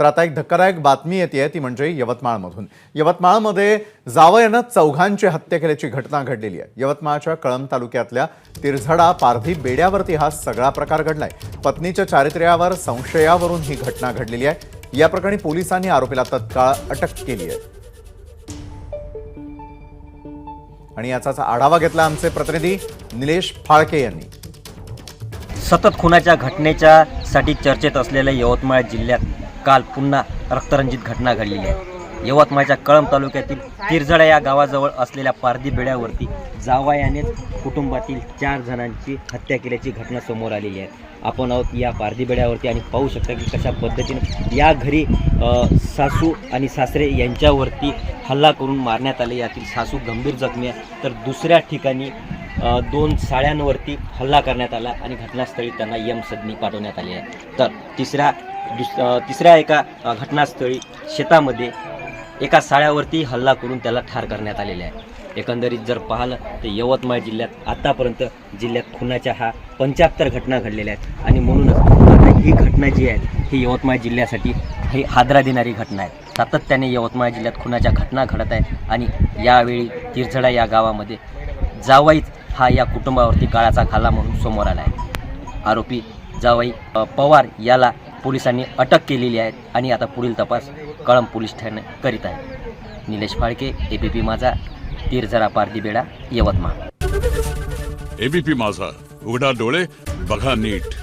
तर आता एक धक्कादायक बातमी येते ती म्हणजे यवतमाळमधून. यवतमाळमध्ये जावयानं चौघांची हत्या केल्याची घटना घडलेली आहे. यवतमाळच्या कळंब तालुक्यातल्या तिरझडा पारधी बेड्यावरती हा सगळा प्रकार घडलाय. पत्नीच्या चारित्र्यावर संशयावरून ही घटना घडलेली आहे. या प्रकरणी पोलिसांनी आरोपीला तत्काळ अटक केली आहे. आणि याचाच आढावा घेतला आमचे प्रतिनिधी निलेश फाळके यांनी. सतत खुनाच्या घटनेच्या साठी चर्चेत असलेल्या यवतमाळ जिल्ह्यात काल पुन्हा रक्तरंजित घटना घडलेली आहे. यवतमाळच्या कळंब तालुक्यातील तिरझडा या गावाजवळ असलेल्या पारधी बेड्यावरती जावायानेच कुटुंबातील चार जणांची हत्या केल्याची घटना समोर आलेली आहे. आपण आहोत या पारधी बेड्यावरती आणि पाहू शकता की कशा पद्धतीने या घरी सासू आणि सासरे यांच्यावरती हल्ला करून मारण्यात आले. यातील सासू गंभीर जखमी आहे. तर दुसऱ्या ठिकाणी दोन साड्यांवरती हल्ला करण्यात आला आणि घटनास्थळी त्यांना यमसदनी पाठवण्यात आली आहे. तर तिसऱ्या दुस तिसऱ्या एका घटनास्थळी शेतामध्ये एका साळ्यावरती हल्ला करून त्याला ठार करण्यात आलेले आहे. एकंदरीत जर पाहिलं तर यवतमाळ जिल्ह्यात आत्तापर्यंत जिल्ह्यात खुनाच्या हा पंच्याहत्तर घटना घडलेल्या आहेत. आणि म्हणूनच आता ही घटना जी आहे ही यवतमाळ जिल्ह्यासाठी ही हादरा देणारी घटना आहे. सातत्याने यवतमाळ जिल्ह्यात खुनाच्या घटना घडत आहेत आणि यावेळी तिरझडा या गावामध्ये जावाईच हा या कुटुंबावरती काळाचा खाला म्हणून समोर आला आहे. आरोपी जावाई पवार याला पोलिसांनी अटक केलेली आहे आणि आता पुढील तपास कळंब पोलीस ठाणे करीत आहे. निलेश फाळके एबीपी माझा तिरझरा पारदीबेडा यवतमाळ. एबीपी माझा उघडा डोळे बघा नीट.